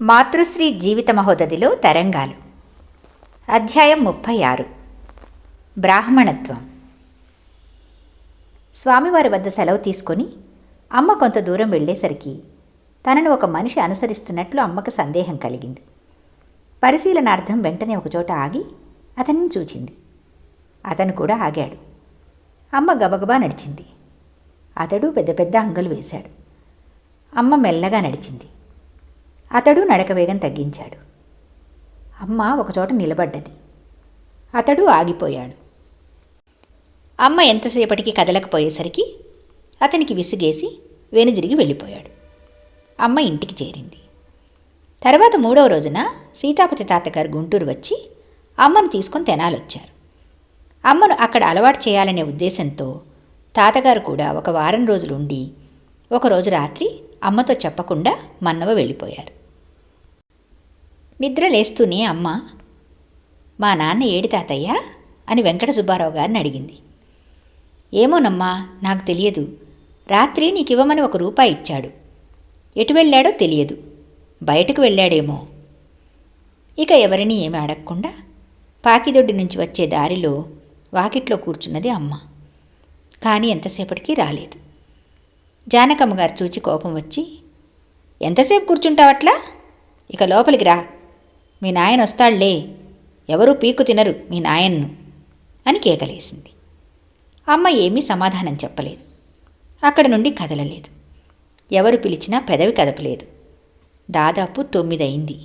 మాతృశ్రీ జీవిత మహోదధిలో తరంగాలు. అధ్యాయం ముప్పై ఆరు. బ్రాహ్మణత్వం. స్వామివారి వద్ద సెలవు తీసుకొని అమ్మ కొంత దూరం వెళ్ళేసరికి తనను ఒక మనిషి అనుసరిస్తున్నట్లు అమ్మకు సందేహం కలిగింది. పరిశీలనార్థం వెంటనే ఒకచోట ఆగి అతన్ని చూచింది. అతను కూడా ఆగాడు. అమ్మ గబగబా నడిచింది. అతడు పెద్ద పెద్ద అంగలు వేశాడు. అమ్మ మెల్లగా నడిచింది. అతడు నడక వేగం తగ్గించాడు. అమ్మ ఒకచోట నిలబడ్డది. అతడు ఆగిపోయాడు. అమ్మ ఎంతసేపటికి కదలకపోయేసరికి అతనికి విసుగేసి వెనుదిరిగి వెళ్ళిపోయాడు. అమ్మ ఇంటికి చేరింది. తర్వాత మూడవ రోజున సీతాపతి తాతగారు గుంటూరు వచ్చి అమ్మను తీసుకొని తెనాలొచ్చారు. అమ్మను అక్కడ అలవాటు చేయాలనే ఉద్దేశంతో తాతగారు కూడా ఒక వారం రోజులు ఉండి ఒకరోజు రాత్రి అమ్మతో చెప్పకుండా మన్నవ వెళ్ళిపోయారు. నిద్ర లేస్తూనే అమ్మ మా నాన్న ఏడి తాతయ్య? అని వెంకట సుబ్బారావు గారిని అడిగింది. ఏమోనమ్మా నాకు తెలియదు. రాత్రి నీకివ్వమని ఒక రూపాయి ఇచ్చాడు. ఎటు వెళ్ళాడో తెలియదు. బయటకు వెళ్ళాడేమో. ఇక ఎవరిని ఏమి అడగకుండా పాకిదొడ్డి నుంచి వచ్చే దారిలో వాకిట్లో కూర్చున్నది అమ్మ. కానీ ఎంతసేపటికి రాలేదు. జానకమ్మ గారు చూచి కోపం వచ్చి ఎంతసేపు కూర్చుంటావట్లా? ఇక లోపలికి రా. మీ నాయన వస్తాళ్ళే ఎవరూ పీకు తినరు మీ నాయన్ను అని కేకలేసింది. అమ్మ ఏమీ సమాధానం చెప్పలేదు. అక్కడి నుండి కదలలేదు. ఎవరు పిలిచినా పెదవి కదపలేదు. దాదాపు తొమ్మిదయింది.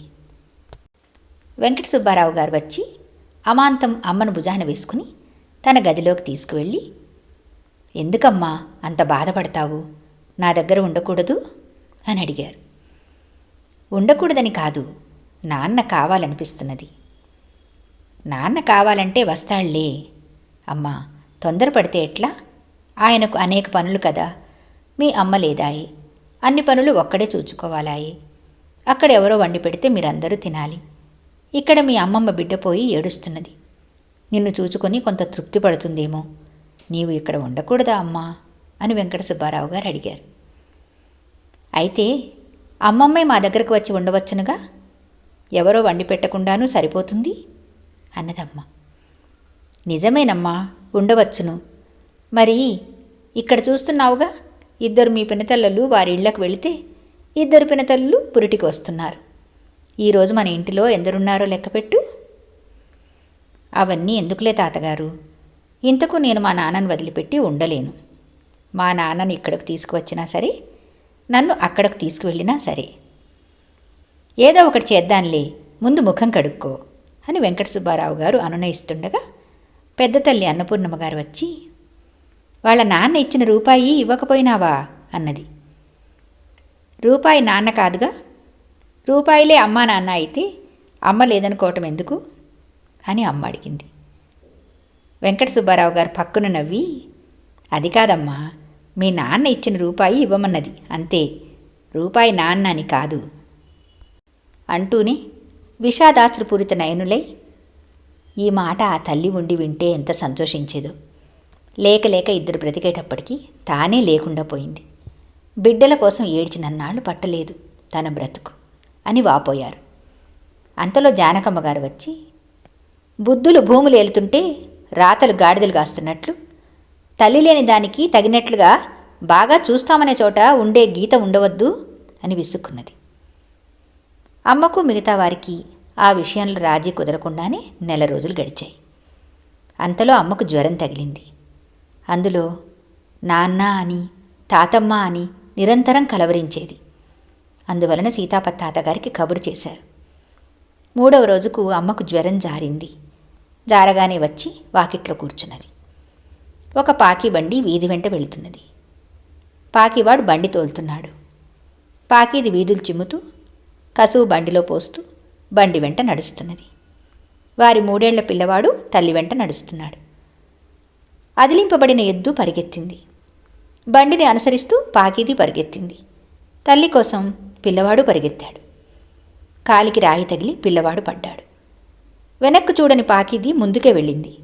వెంకట సుబ్బారావు గారు వచ్చి అమాంతం అమ్మను భుజాన వేసుకుని తన గదిలోకి తీసుకువెళ్ళి ఎందుకమ్మా అంత బాధపడతావు? నా దగ్గర ఉండకూడదు? అని అడిగారు. ఉండకూడదని కాదు. నాన్న కావాలనిపిస్తున్నది. నాన్న కావాలంటే వస్తాళ్ళే. అమ్మా తొందరపడితే ఎట్లా? ఆయనకు అనేక పనులు కదా. మీ అమ్మ లేదాయి. అన్ని పనులు ఒక్కడే చూచుకోవాలాయి. అక్కడ ఎవరో వండి పెడితే మీరందరూ తినాలి. ఇక్కడ మీ అమ్మమ్మ బిడ్డ పోయి ఏడుస్తున్నది. నిన్ను చూచుకొని కొంత తృప్తి పడుతుందేమో. నీవు ఇక్కడ ఉండకూడదా అమ్మా? అని వెంకట సుబ్బారావు గారు అడిగారు. అయితే అమ్మమ్మే మా దగ్గరకు వచ్చి ఉండవచ్చునుగా? ఎవరో వండి పెట్టకుండానూ సరిపోతుంది? అన్నదమ్మ. నిజమేనమ్మా ఉండవచ్చును. మరి ఇక్కడ చూస్తున్నావుగా? ఇద్దరు మీ పినతల్లలు వారి ఇళ్ళకు వెళితే ఇద్దరు పినతల్లు పురిటికి వస్తున్నారు. ఈరోజు మన ఇంటిలో ఎందరున్నారో లెక్కపెట్టు. అవన్నీ ఎందుకులే తాతగారు? ఇంతకు నేను మా నాన్నను వదిలిపెట్టి ఉండలేను. మా నాన్నను ఇక్కడకు తీసుకువచ్చినా సరే నన్ను అక్కడకు తీసుకువెళ్ళినా సరే. ఏదో ఒకటి చేద్దాంలే ముందు ముఖం కడుక్కో అని వెంకట సుబ్బారావు గారు అనునయిస్తుండగా పెద్ద తల్లి అన్నపూర్ణమ్మ గారు వచ్చి వాళ్ళ నాన్న ఇచ్చిన రూపాయి ఇవ్వకపోయినావా? అన్నది. రూపాయి నాన్న కాదుగా రూపాయిలే అమ్మా నాన్న అయితే అమ్మ లేదనుకోవటం ఎందుకు? అని అమ్మ అడిగింది. వెంకట సుబ్బారావు గారు పక్కున నవ్వి అది కాదమ్మా మీ నాన్న ఇచ్చిన రూపాయి ఇవ్వమన్నది అంతే. రూపాయి నాన్న అని కాదు అంటూనే విషాదాశ్రుపూరిత నయనులై ఈ మాట ఆ తల్లి ఉండి వింటే ఎంత సంతోషించేదో. లేక లేక ఇద్దరు బ్రతికేటప్పటికీ తానే లేకుండా పోయింది. బిడ్డల కోసం ఏడ్చినన్నాళ్ళు పట్టలేదు తన బ్రతుకు అని వాపోయారు. అంతలో జానకమ్మ గారు వచ్చి బుద్ధులు భూములు ఏలుతుంటే రాతలు గాడిదలు కాస్తున్నట్లు తల్లి లేని దానికి తగినట్లుగా బాగా చూస్తామనే చోట ఉండే గీత ఉండవద్దు అని విసుక్కున్నది. అమ్మకు మిగతా వారికి ఆ విషయంలో రాజీ కుదరకుండానే నెల రోజులు గడిచాయి. అంతలో అమ్మకు జ్వరం తగిలింది. అందులో నాన్న అని తాతమ్మ అని నిరంతరం కలవరించేది. అందువలన సీతాపత్ తాతగారికి కబురు చేశారు. మూడవ రోజుకు అమ్మకు జ్వరం జారింది. జారగానే వచ్చి వాకిట్లో కూర్చున్నది. ఒక పాకి బండి వీధి వెంట వెళుతున్నది. పాకివాడు బండి తోలుతున్నాడు. పాకిది వీధులు చిమ్ముతూ కసువు బండిలో పోస్తూ బండి వెంట నడుస్తున్నది. వారి మూడేళ్ళ పిల్లవాడు తల్లి వెంట నడుస్తున్నాడు. అదిలింపబడిన ఎద్దు పరిగెత్తింది. బండిని అనుసరిస్తూ పాకిది పరిగెత్తింది. తల్లి కోసం పిల్లవాడు పరిగెత్తాడు. కాలికి రాయి తగిలి పిల్లవాడు పడ్డాడు. వెనక్కు చూడని పాకిది ముందుకే వెళ్ళింది.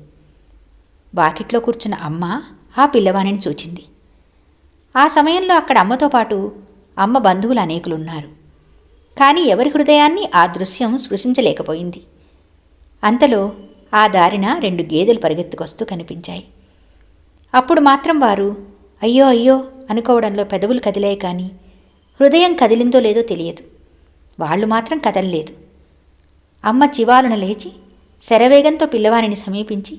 వాకిట్లో కూర్చున్న అమ్మ ఆ పిల్లవాణిని చూచింది. ఆ సమయంలో అక్కడ అమ్మతో పాటు అమ్మ బంధువులు అనేకులున్నారు. కానీ ఎవరి హృదయాన్ని ఆ దృశ్యం స్పృశించలేకపోయింది. అంతలో ఆ దారిన రెండు గేదెలు పరిగెత్తుకొస్తూ కనిపించాయి. అప్పుడు మాత్రం వారు అయ్యో అయ్యో అనుకోవడంలో పెదవులు కదిలాయి కానీ హృదయం కదిలిందో లేదో తెలియదు. వాళ్ళు మాత్రం కదలలేదు. అమ్మ చివాలున లేచి శరవేగంతో పిల్లవానిని సమీపించి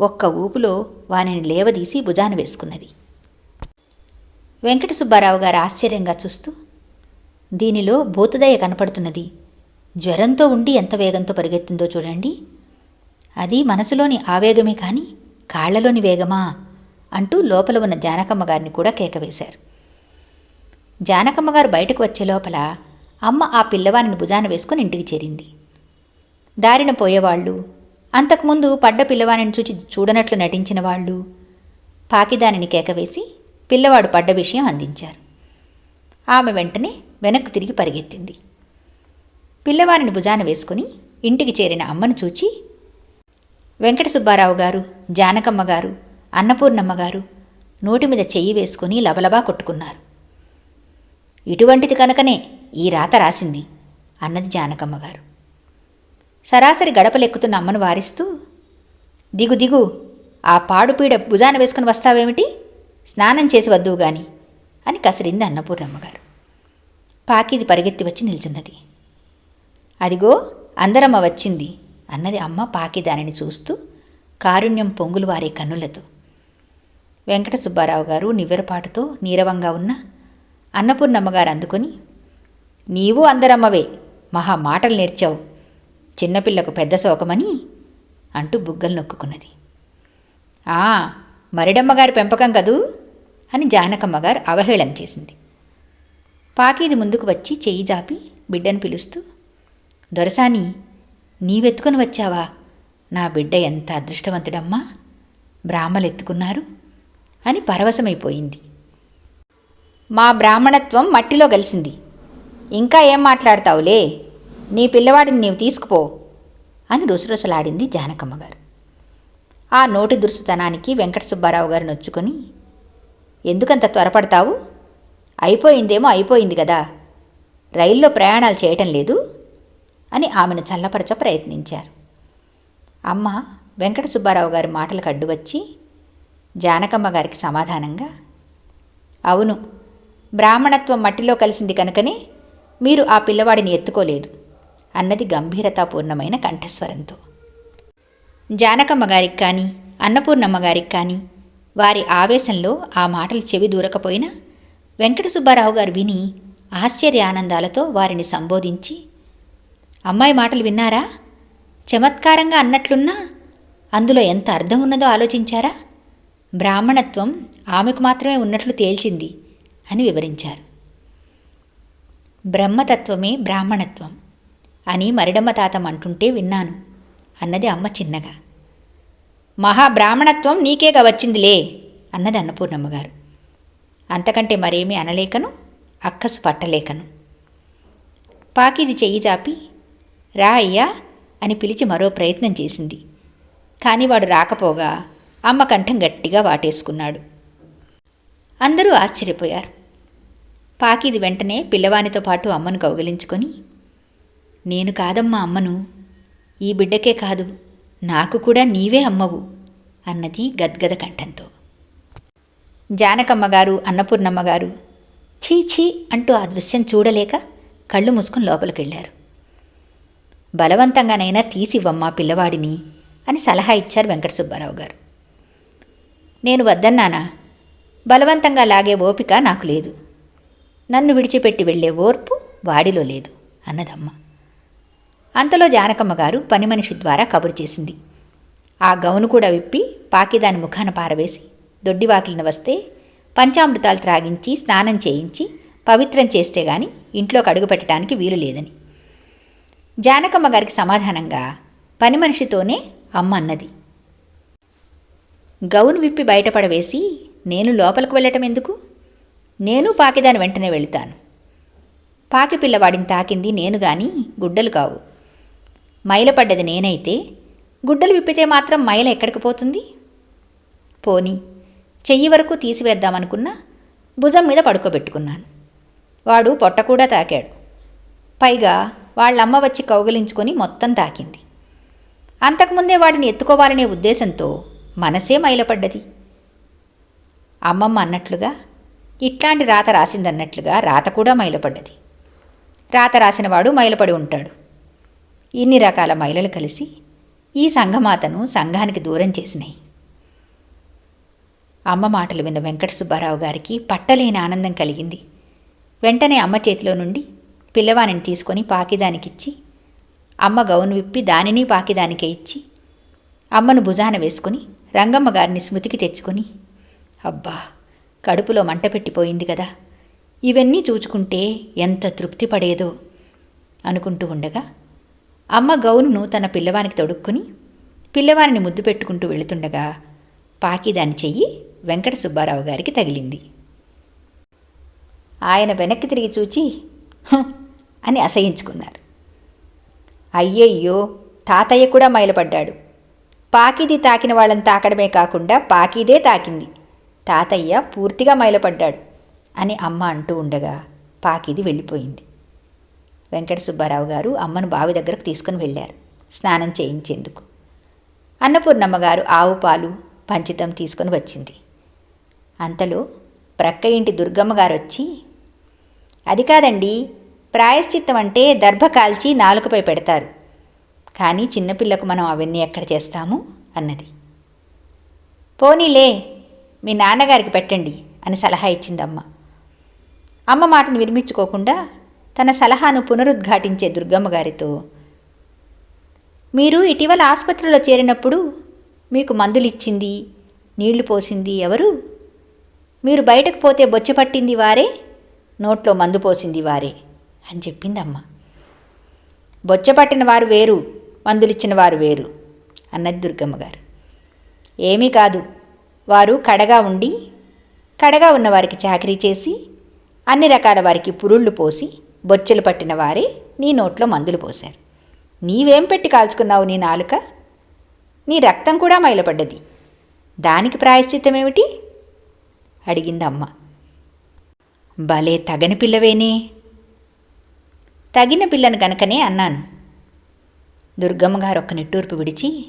ఒక్క ఊపులో వానిని లేవదీసి భుజాన వేసుకున్నది. వెంకట సుబ్బారావు గారు ఆశ్చర్యంగా చూస్తూ దీనిలో భూతదయ కనపడుతున్నది. జ్వరంతో ఉండి ఎంత వేగంతో పరిగెత్తిందో చూడండి. అది మనసులోని ఆవేగమే కానీ కాళ్ళలోని వేగమా? అంటూ లోపల ఉన్న జానకమ్మ గారిని కూడా కేకవేశారు. జానకమ్మ గారు బయటకు వచ్చే లోపల అమ్మ ఆ పిల్లవాడిని భుజాన వేసుకుని ఇంటికి చేరింది. దారిన పోయేవాళ్ళు అంతకుముందు పడ్డ పిల్లవాడిని చూచి చూడనట్లు నటించిన వాళ్ళు పాకిదానిని కేకవేసి పిల్లవాడు పడ్డ విషయం అందించారు. ఆమె వెంటనే వెనక్కు తిరిగి పరిగెత్తింది. పిల్లవారిని భుజాన వేసుకుని ఇంటికి చేరిన అమ్మను చూచి వెంకట సుబ్బారావు గారు జానకమ్మ గారు అన్నపూర్ణమ్మ గారు నోటి మీద చెయ్యి వేసుకుని లబలబా కొట్టుకున్నారు. ఇటువంటిది కనుకనే ఈ రాత రాసింది అన్నది జానకమ్మ గారు. సరాసరి గడపలెక్కుతున్న అమ్మను వారిస్తూ దిగు దిగు ఆ పాడుపీడ భుజాన వేసుకుని వస్తావేమిటి? స్నానం చేసి వద్దువు గాని. అని కసిరింది అన్నపూర్ణమ్మ గారు పాకిది పరిగెత్తి వచ్చి నిల్చున్నది. అదిగో అందరమ్మ వచ్చింది అన్నది అమ్మ పాకి దానిని చూస్తూ కారుణ్యం పొంగులు వారే కన్నులతో. వెంకట సుబ్బారావు గారు నివ్వెరపాటుతో నీరవంగా ఉన్న అన్నపూర్ణమ్మగారు అందుకొని నీవు అందరమ్మవే మహా మాటలు నేర్చావు చిన్నపిల్లకు పెద్ద శోకమని అంటూ బుగ్గలు నొక్కున్నది ఆ మరిడమ్మగారి పెంపకం కదూ అని జానకమ్మగారు అవహేళన చేసింది. పాకీది ముందుకు వచ్చి చెయ్యి జాపి బిడ్డను పిలుస్తూ దొరసాని నీవెత్తుకొని వచ్చావా? నా బిడ్డ ఎంత అదృష్టవంతుడమ్మా! బ్రాహ్మలు ఎత్తుకున్నారు అని పరవశమైపోయింది. మా బ్రాహ్మణత్వం మట్టిలో కలిసింది ఇంకా ఏం మాట్లాడతావులే? నీ పిల్లవాడిని నీవు తీసుకుపో అని రుసరుసలాడింది జానకమ్మ గారు. ఆ నోటి దురుసుతనానికి వెంకట సుబ్బారావు గారు నొచ్చుకొని ఎందుకంత త్వరపడతావు? అయిపోయిందేమో అయిపోయింది కదా రైల్లో ప్రయాణాలు చేయటం లేదు అని ఆమెను చల్లపరచ ప్రయత్నించారు. అమ్మ వెంకట సుబ్బారావు గారి మాటలకు అడ్డువచ్చి జానకమ్మ గారికి సమాధానంగా అవును బ్రాహ్మణత్వం మట్టిలో కలిసింది కనుకనే మీరు ఆ పిల్లవాడిని ఎత్తుకోలేదు అన్నది గంభీరతాపూర్ణమైన కంఠస్వరంతో. జానకమ్మ గారికి కానీ అన్నపూర్ణమ్మ గారికి కానీ వారి ఆవేశంలో ఆ మాటలు చెవి దూరకపోయినా వెంకట సుబ్బారావు గారు విని ఆశ్చర్య ఆనందాలతో వారిని సంబోధించి అమ్మాయి మాటలు విన్నారా? చమత్కారంగా అన్నట్లున్నా అందులో ఎంత అర్థం ఉన్నదో ఆలోచించారా? బ్రాహ్మణత్వం ఆమెకు మాత్రమే ఉన్నట్లు తేల్చింది అని వివరించారు. బ్రహ్మతత్వమే బ్రాహ్మణత్వం అని మరిడమ్మ తాతం అంటుంటే విన్నాను అన్నది అమ్మ చిన్నగా. మహాబ్రాహ్మణత్వం నీకేగా వచ్చిందిలే అన్నది అన్నపూర్ణమ్మ గారు. అంతకంటే మరేమీ అనలేకను అక్కసు పట్టలేకను. పాకిది చెయ్యి చాపి రా అయ్యా అని పిలిచి మరో ప్రయత్నం చేసింది. కానీ వాడు రాకపోగా అమ్మ కంఠం గట్టిగా వాటేసుకున్నాడు. అందరూ ఆశ్చర్యపోయారు. పాకిది వెంటనే పిల్లవానితో పాటు అమ్మను కౌగిలించుకొని నేను కాదమ్మా అమ్మను ఈ బిడ్డకే కాదు. నాకు కూడా నీవే అమ్మవు అన్నది గద్గద కంఠంతో. జానకమ్మగారు అన్నపూర్ణమ్మగారు ఛీ ఛీ అంటూ ఆ దృశ్యం చూడలేక కళ్ళు మూసుకుని లోపలికెళ్ళారు. బలవంతంగానైనా తీసివ్వమ్మా పిల్లవాడిని అని సలహా ఇచ్చారు వెంకట సుబ్బారావు గారు నేను వద్దన్నానా? బలవంతంగా లాగే ఓపిక నాకు లేదు. నన్ను విడిచిపెట్టి వెళ్ళే ఓర్పు వాడిలో లేదు అన్నదమ్మ. అంతలో జానకమ్మ గారు పని మనిషి ద్వారా కబురు చేసింది. ఆ గౌను కూడా విప్పి పాకిదాని ముఖాన పారవేసి దొడ్డివాకిలిన వస్తే పంచామృతాలు త్రాగించి స్నానం చేయించి పవిత్రం చేస్తే గాని ఇంట్లోకి అడుగు పెట్టడానికి వీలు లేదని. జానకమ్మ గారికి సమాధానంగా పని మనిషితోనే అమ్మ అన్నది. గౌను విప్పి బయటపడవేసి నేను లోపలికి వెళ్ళటం ఎందుకు? నేను పాకిదాని వెంటనే వెళుతాను. పాకి పిల్లవాడిని తాకింది నేను గాని గుడ్డలు కావు. మైలపడ్డది నేనైతే గుడ్డలు విప్పితే మాత్రం మైల ఎక్కడికి పోతుంది? పోని చెయ్యి వరకు తీసివేద్దామనుకున్నా భుజం మీద పడుకోబెట్టుకున్నాను. వాడు పొట్ట కూడా తాకాడు. పైగా వాళ్ళమ్మ వచ్చి కౌగిలించుకొని మొత్తం తాకింది. అంతకుముందే వాడిని ఎత్తుకోవాలనే ఉద్దేశంతో మనసే మైలపడ్డది. అమ్మమ్మ అన్నట్లుగా ఇట్లాంటి రాత రాసిందన్నట్లుగా రాత కూడా మైలపడ్డది. రాత రాసినవాడు మైలపడి ఉంటాడు. ఇన్ని రకాల మహిళలు కలిసి ఈ సంఘమాతను సంఘానికి దూరం చేసినాయి. అమ్మ మాటలు విన్న వెంకట సుబ్బారావు గారికి పట్టలేని ఆనందం కలిగింది. వెంటనే అమ్మ చేతిలో నుండి పిల్లవానిని తీసుకొని పాకిదానికిచ్చి అమ్మ గౌను విప్పి దానిని పాకిదానికే ఇచ్చి అమ్మను భుజాన వేసుకొని రంగమ్మ గారిని స్మృతికి తెచ్చుకొని అబ్బా కడుపులో మంట పెట్టిపోయింది కదా ఇవన్నీ చూచుకుంటే ఎంత తృప్తి పడేదో అనుకుంటూ ఉండగా అమ్మ గౌనును తన పిల్లవానికి తొడుక్కుని పిల్లవానిని ముద్దు పెట్టుకుంటూ వెళుతుండగా పాకి దాని చెయ్యి వెంకట సుబ్బారావు గారికి తగిలింది. ఆయన వెనక్కి తిరిగి చూచి అని అసహించుకున్నారు. అయ్యయ్యో! తాతయ్య కూడా మైలపడ్డాడు. పాకిది తాకిన వాళ్ళని తాకడమే కాకుండా పాకిదే తాకింది. తాతయ్య పూర్తిగా మైలపడ్డాడు అని అమ్మ అంటూ ఉండగా పాకిది వెళ్ళిపోయింది. వెంకట సుబ్బారావు గారు అమ్మను బావి దగ్గరకు తీసుకుని వెళ్ళారు. స్నానం చేయించేందుకు. అన్నపూర్ణమ్మ గారు ఆవు పాలు పంచితం తీసుకొని వచ్చింది. అంతలో ప్రక్క ఇంటి దుర్గమ్మ గారు వచ్చి అది కాదండి ప్రాయశ్చిత్తం అంటే దర్భ కాల్చి నాలుకపై పెడతారు. కానీ చిన్నపిల్లకు మనం అవన్నీ ఎక్కడ చేస్తాము? అన్నది. పోనీలే మీ నాన్నగారికి పెట్టండి అని సలహా ఇచ్చిందమ్మ. అమ్మ మాటను వినిపించుకోకుండా తన సలహాను పునరుద్ఘాటించే దుర్గమ్మ గారితో మీరు ఇటీవల ఆసుపత్రిలో చేరినప్పుడు మీకు మందులిచ్చింది నీళ్ళు పోసింది ఎవరు? మీరు బయటకు పోతే బొచ్చ పట్టింది వారే నోట్లో మందు పోసింది వారే అని చెప్పిందమ్మ. బొచ్చ పట్టిన వారు వేరు మందులిచ్చిన వారు వేరు అన్నది దుర్గమ్మ గారు. ఏమీ కాదు వారు కడగా ఉండి కడగా ఉన్న వారికి చాకరీ చేసి అన్ని రకాల వారికి పురుళ్ళు పోసి బొచ్చెలు పట్టిన వారే నీ నోట్లో మందులు పోశారు. నీవేం పెట్టి కాల్చుకున్నావు నీ నాలుక? నీ రక్తం కూడా మైలపడ్డది. దానికి ప్రాయశ్చిత్తమేమిటి? అడిగిందమ్మ. భలే తగని పిల్లవేనే. తగిన పిల్లను గనకనే అన్నాను. దుర్గమ్మ గారు ఒక్క నిట్టూర్పు విడిచి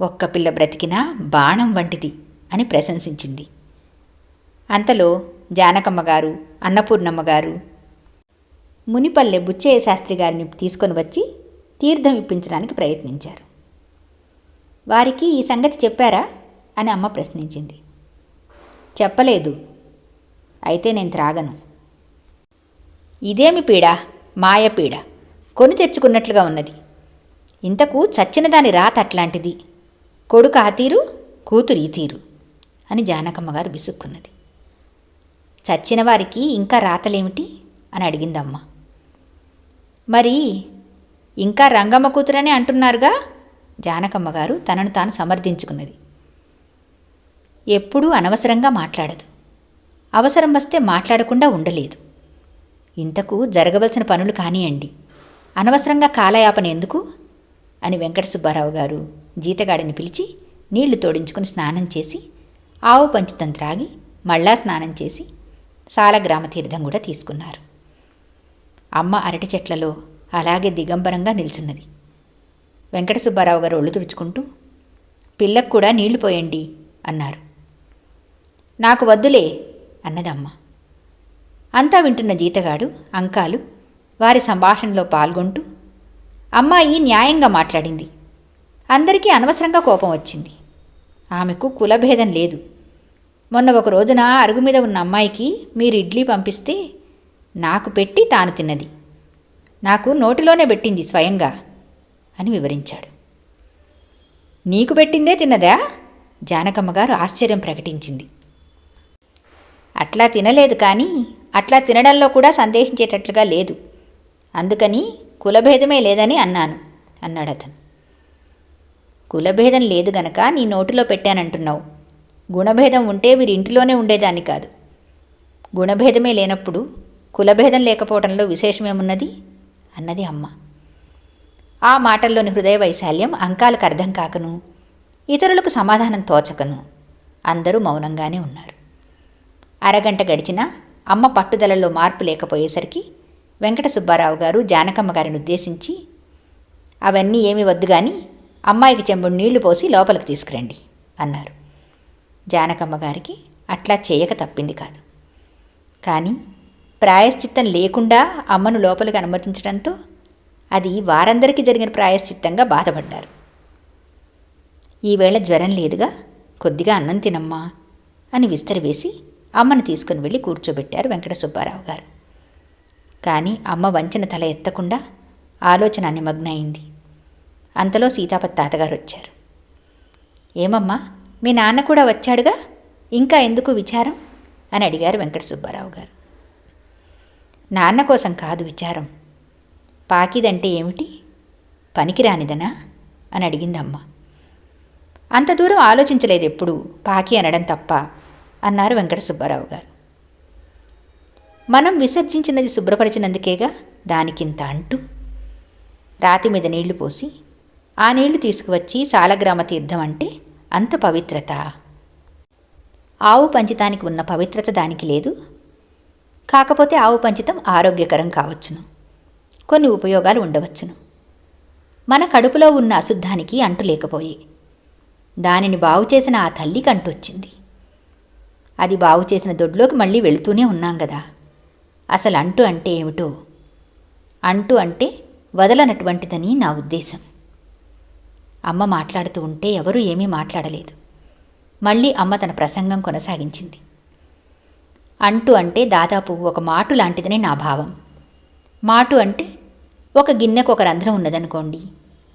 ఒక్క పిల్ల బ్రతికినా బాణం వంటిది అని ప్రశంసించింది. అంతలో జానకమ్మ గారు అన్నపూర్ణమ్మ గారు మునిపల్లె బుచ్చయ్య శాస్త్రి గారిని తీసుకొని వచ్చి తీర్థం ఇప్పించడానికి ప్రయత్నించారు. వారికి ఈ సంగతి చెప్పారా? అని అమ్మ ప్రశ్నించింది. చెప్పలేదు. అయితే నేను త్రాగను. ఇదేమి పీడ? మాయ పీడ. కొని తెచ్చుకున్నట్లుగా ఉన్నది. ఇంతకు చచ్చిన దాని రాత అట్లాంటిది. కొడుకు ఆ తీరు కూతురు ఈ తీరు అని జానకమ్మ గారు విసుక్కున్నది. చచ్చిన వారికి ఇంకా రాతలేమిటి? అని అడిగిందమ్మ. మరి ఇంకా రంగమ్మ కూతురనే అంటున్నారుగా? జానకమ్మ గారు తనను తాను సమర్థించుకున్నది. ఎప్పుడూ అనవసరంగా మాట్లాడదు. అవసరం వస్తే మాట్లాడకుండా ఉండలేదు. ఇంతకు జరగవలసిన పనులు కానియండి. అనవసరంగా కాలయాపన ఎందుకు? అని వెంకట సుబ్బారావు గారు జీతగాడిని పిలిచి నీళ్ళు తోడించుకుని స్నానం చేసి ఆవు పంచితం త్రాగి మళ్ళా స్నానం చేసి సాలగ్రామ తీర్థం కూడా తీసుకున్నారు. అమ్మ అరటి చెట్లలో అలాగే దిగంబరంగా నిల్చున్నది. వెంకట సుబ్బారావు గారు ఒళ్ళు తుడుచుకుంటూ పిల్లకు కూడా నీళ్ళు పోయండి అన్నారు. నాకు వద్దులే అన్నదమ్మ. అంతా వింటున్న జీతగాడు అంకాలు వారి సంభాషణలో పాల్గొంటూ అమ్మాయి న్యాయంగా మాట్లాడింది. అందరికీ అనవసరంగా కోపం వచ్చింది. ఆమెకు కులభేదం లేదు. మొన్న ఒక రోజున అరుగు మీద ఉన్న అమ్మాయికి మీరు ఇడ్లీ పంపిస్తే నాకు పెట్టి తాను తిన్నది. నాకు నోటిలోనే పెట్టింది స్వయంగా అని వివరించాడు. నీకు పెట్టిందే తిన్నదా? జానకమ్మ గారు ఆశ్చర్యం ప్రకటించింది. అట్లా తినలేదు కానీ అట్లా తినడంలో కూడా సందేహించేటట్లుగా లేదు. అందుకని కులభేదమే లేదని అన్నాను అన్నాడు అతను. కులభేదం లేదు గనక నీ నోటిలో పెట్టానంటున్నావు. గుణభేదం ఉంటే వీరింటిలోనే ఉండేదాన్ని కాదు. గుణభేదమే లేనప్పుడు కులభేదం లేకపోవడంలో విశేషమేమున్నది? అన్నది అమ్మ. ఆ మాటల్లోని హృదయ వైశాల్యం అంకాలకు అర్థం కాకను ఇతరులకు సమాధానం తోచకను. అందరూ మౌనంగానే ఉన్నారు. అరగంట గడిచినా అమ్మ పట్టుదలలో మార్పు లేకపోయేసరికి వెంకట సుబ్బారావు గారు జానకమ్మ గారిని ఉద్దేశించి అవన్నీ ఏమి వద్దు కానీ అమ్మాయికి చెంబుడు నీళ్ళు పోసి లోపలికి తీసుకురండి అన్నారు. జానకమ్మ గారికి అట్లా చేయక తప్పింది కాదు. కానీ ప్రాయశ్చిత్తం లేకుండా అమ్మను లోపలికి అనుమతించడంతో అది వారందరికీ జరిగిన ప్రాయశ్చిత్తంగా బాధపడ్డారు. ఈవేళ జ్వరం లేదుగా కొద్దిగా అన్నం తినమ్మా అని విస్తరివేసి అమ్మను తీసుకుని వెళ్ళి కూర్చోబెట్టారు వెంకట సుబ్బారావు గారు. కానీ అమ్మ వంచిన తల ఎత్తకుండా ఆలోచన నిమగ్నయింది. అంతలో సీతాపతి తాతగారు వచ్చారు. ఏమమ్మా మీ నాన్న కూడా వచ్చాడుగా? ఇంకా ఎందుకు విచారం? అని అడిగారు వెంకట సుబ్బారావు గారు. నాన్న కోసం కాదు విచారం. పాకిదంటే ఏమిటి? పనికిరానిదనా? అని అడిగింది అమ్మ అంత దూరం ఆలోచించలేదు ఎప్పుడు. పాకి అనడం తప్ప అన్నారు వెంకట సుబ్బారావు గారు. మనం విసర్జించినది శుభ్రపరిచినందుకేగా దానికింత అంటూ? రాతి మీద నీళ్ళు పోసి ఆ నీళ్ళు తీసుకువచ్చి సాలగ్రామ తీర్థం అంటే అంత పవిత్రత. ఆవు పంచితానికి ఉన్న పవిత్రత దానికి లేదు. కాకపోతే ఆవు పంచితం ఆరోగ్యకరం కావచ్చును. కొన్ని ఉపయోగాలు ఉండవచ్చును. మన కడుపులో ఉన్న అశుద్ధానికి అంటు లేకపోయి. దానిని బాగు చేసిన ఆ తల్లికి అంటొచ్చింది అది బాగు చేసిన దొడ్లోకి మళ్ళీ వెళుతూనే ఉన్నాం కదా అసలు అంటు అంటే ఏమిటో? అంటు అంటే వదలనటువంటిదని నా ఉద్దేశం. అమ్మ మాట్లాడుతూ ఉంటే ఎవరూ ఏమీ మాట్లాడలేదు. మళ్ళీ అమ్మ తన ప్రసంగం కొనసాగించింది. అంటు అంటే దాదాపు ఒక మాటు లాంటిదని నా భావం. మాటు అంటే ఒక గిన్నెకు ఒక రంధ్రం ఉన్నదనుకోండి.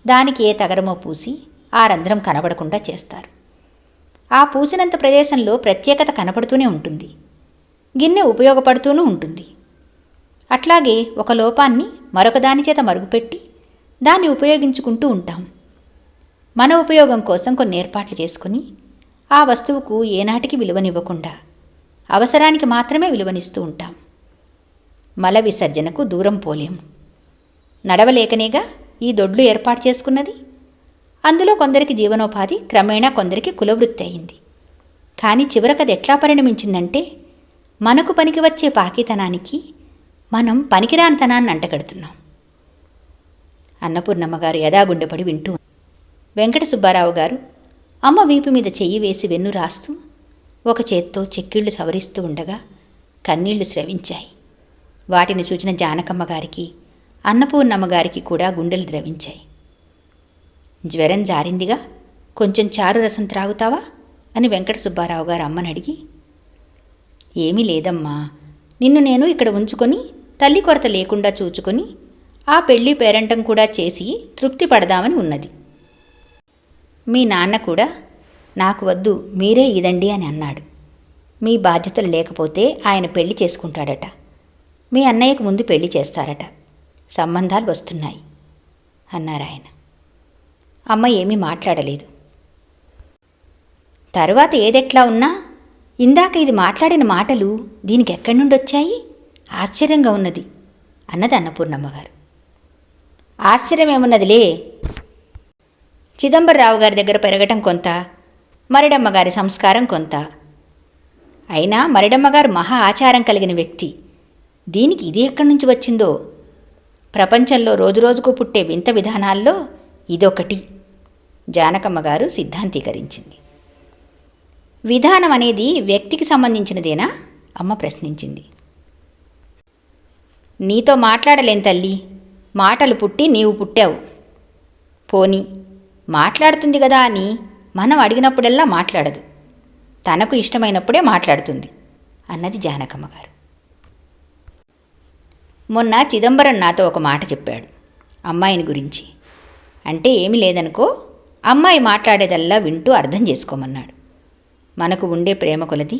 దానికి ఏ తగరమో పూసి ఆ రంధ్రం కనబడకుండా చేస్తారు. ఆ పూసినంత ప్రదేశంలో ప్రత్యేకత కనపడుతూనే ఉంటుంది. గిన్నె ఉపయోగపడుతూనూ ఉంటుంది. అట్లాగే ఒక లోపాన్ని మరొక దాని చేత మరుగుపెట్టి దాన్ని ఉపయోగించుకుంటూ ఉంటాం. మన ఉపయోగం కోసం కొన్ని ఏర్పాట్లు చేసుకుని ఆ వస్తువుకు ఏనాటికి విలువనివ్వకుండా అవసరానికి మాత్రమే విలువనిస్తూ ఉంటాం. మల విసర్జనకు దూరం పోలేం. నడవలేకనేగా ఈ దొడ్లు ఏర్పాటు చేసుకున్నది? అందులో కొందరికి జీవనోపాధి క్రమేణా కొందరికి కులవృత్తి అయింది. కానీ చివరకది ఎట్లా పరిణమించిందంటే మనకు పనికి వచ్చే పాకితనానికి మనం పనికిరానితనాన్ని అంటగడుతున్నాం. అన్నపూర్ణమ్మ గారు యథాగుండెపడి వింటూ వెంకట సుబ్బారావు గారు అమ్మ వీపు మీద చెయ్యి వేసి వెన్ను రాస్తూ ఒక చేత్తో చెక్కిళ్ళు సవరిస్తూ ఉండగా కన్నీళ్ళు స్రవించాయి. వాటిని చూచిన జానకమ్మ గారికి అన్నపూర్ణమ్మ గారికి కూడా గుండెలు ద్రవించాయి. జ్వరం జారిందిగా కొంచెం చారు రసం త్రాగుతావా? అని వెంకట సుబ్బారావు గారు అమ్మని అడిగి ఏమీ లేదమ్మా నిన్ను నేను ఇక్కడ ఉంచుకొని తల్లి కొరత లేకుండా చూచుకొని ఆ పెళ్ళి పేరంటం కూడా చేసి తృప్తి పడదామని ఉన్నది. మీ నాన్న కూడా నాకు వద్దు మీరే ఇదండి అని అన్నాడు. మీ బాధ్యతలు లేకపోతే ఆయన పెళ్ళి చేసుకుంటాడట. మీ అన్నయ్యకు ముందు పెళ్ళి చేస్తారట. సంబంధాలు వస్తున్నాయి అన్నారు ఆయన. అమ్మ ఏమీ మాట్లాడలేదు. తరువాత ఏదెట్లా ఉన్నా ఇందాక ఇది మాట్లాడిన మాటలు దీనికి ఎక్కడి నుండి వచ్చాయి? ఆశ్చర్యంగా ఉన్నది అన్నది అన్నపూర్ణమ్మ గారు ఆశ్చర్యమేమున్నదిలే? చిదంబరరావు గారి దగ్గర పెరగటం కొంత మరిడమ్మ గారి సంస్కారం కొంత. అయినా మరిడమ్మ గారు మహా ఆచారం కలిగిన వ్యక్తి. దీనికి ఇది ఎక్కడి నుంచి వచ్చిందో? ప్రపంచంలో రోజురోజుకు పుట్టే వింత విధానాల్లో ఇదొకటి. జానకమ్మ గారు సిద్ధాంతీకరించింది. విధానం అనేది వ్యక్తికి సంబంధించినదేనా? అమ్మ ప్రశ్నించింది. నీతో మాట్లాడలేం తల్లి. మాటలు పుట్టి నీవు పుట్టావు. పోని మాట్లాడుతుంది కదా అని మనం అడిగినప్పుడల్లా మాట్లాడదు. తనకు ఇష్టమైనప్పుడే మాట్లాడుతుంది అన్నది జానకమ్మ గారు. మొన్న చిదంబరం నాతో ఒక మాట చెప్పాడు అమ్మాయిని గురించి. అంటే ఏమీ లేదనుకో అమ్మాయి మాట్లాడేదల్లా వింటూ అర్థం చేసుకోమన్నాడు. మనకు ఉండే ప్రేమ కొలది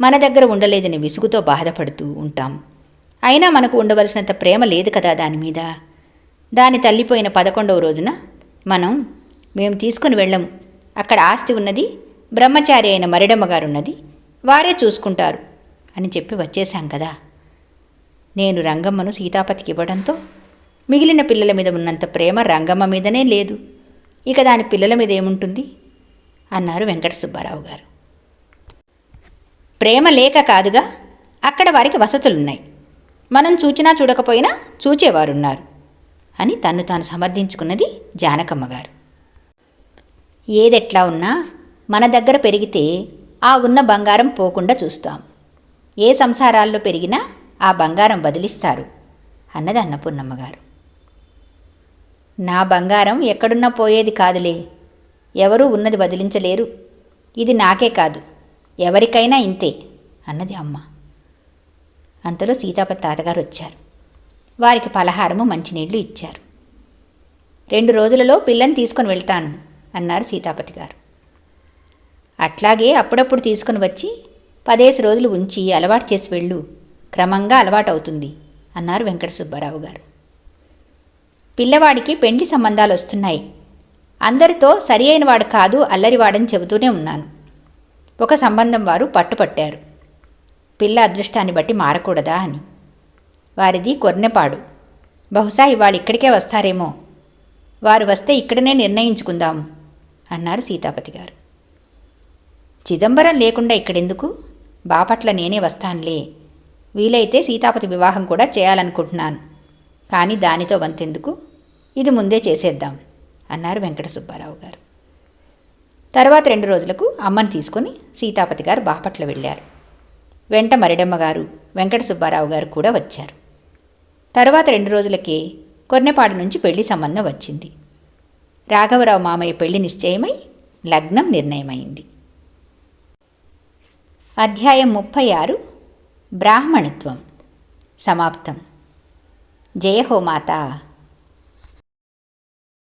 మన దగ్గర ఉండలేదని విసుగుతో బాధపడుతూ ఉంటాం. అయినా మనకు ఉండవలసినంత ప్రేమ లేదు కదా దాని మీద. దాని తల్లిపోయిన పదకొండవ రోజున మనం మేము తీసుకుని వెళ్ళము అక్కడ ఆస్తి ఉన్నది బ్రహ్మచారి అయిన మరిడమ్మ గారు ఉన్నది వారే చూసుకుంటారు అని చెప్పి వచ్చేశాం కదా. నేను రంగమ్మను సీతాపతికి ఇవ్వడంతో మిగిలిన పిల్లల మీద ఉన్నంత ప్రేమ రంగమ్మ మీదనే లేదు. ఇక దాని పిల్లల మీద ఏముంటుంది? అన్నారు వెంకట సుబ్బారావు గారు. ప్రేమ లేక కాదుగా అక్కడ వారికి వసతులున్నాయి. మనం చూచినా చూడకపోయినా చూచేవారున్నారు అని తను తాను సమర్థించుకున్నది జానకమ్మ గారు. ఏదెట్లా ఉన్నా మన దగ్గర పెరిగితే ఆ ఉన్న బంగారం పోకుండా చూస్తాం. ఏ సంసారాల్లో పెరిగినా ఆ బంగారం వదిలిస్తారు అన్నది అన్నపూర్ణమ్మ గారు. నా బంగారం ఎక్కడున్నా పోయేది కాదులే. ఎవరూ ఉన్నది వదిలించలేరు. ఇది నాకే కాదు. ఎవరికైనా ఇంతే అన్నది అమ్మ. అంతలో సీతాపతి తాతగారు వచ్చారు. వారికి పలహారము మంచినీళ్ళు ఇచ్చారు. రెండు రోజులలో పిల్లని తీసుకొని వెళ్తాను. అన్నారు సీతాపతి గారు. అట్లాగే అప్పుడప్పుడు తీసుకుని వచ్చి పదేసి రోజులు ఉంచి అలవాటు చేసి వెళ్ళు క్రమంగా అలవాటు అవుతుంది అన్నారు వెంకట సుబ్బారావు గారు. పిల్లవాడికి పెండ్లి సంబంధాలు వస్తున్నాయి. అందరితో సరి అయిన వాడు కాదు అల్లరివాడని చెబుతూనే ఉన్నాను. ఒక సంబంధం వారు పట్టుపట్టారు. పిల్ల అదృష్టాన్ని బట్టి మారకూడదా అని. వారిది కొర్నెపాడు. బహుశా ఇవాళ ఇక్కడికే వస్తారేమో. వారు వస్తే ఇక్కడనే నిర్ణయించుకుందాము అన్నారు సీతాపతి గారు. చిదంబరం లేకుండా ఇక్కడెందుకు? బాపట్ల నేనే వస్తానులే. వీలైతే సీతాపతి వివాహం కూడా చేయాలనుకుంటున్నాను. కానీ దానితో వంతెందుకు? ఇది ముందే చేసేద్దాం అన్నారు వెంకట సుబ్బారావు గారు. తర్వాత రెండు రోజులకు అమ్మని తీసుకొని సీతాపతి గారు బాపట్ల వెళ్ళారు. వెంట మరిడమ్మ గారు వెంకట సుబ్బారావు గారు కూడా వచ్చారు. తర్వాత రెండు రోజులకే కొర్నెపాడు నుంచి పెళ్ళి సంబంధం వచ్చింది. రాఘవరావు మామయ్య పెళ్ళి నిశ్చయమై లగ్నం నిర్ణయమైంది. అధ్యాయం ముప్పై ఆరు బ్రాహ్మణత్వం. సమాప్తం. జయ హో మాత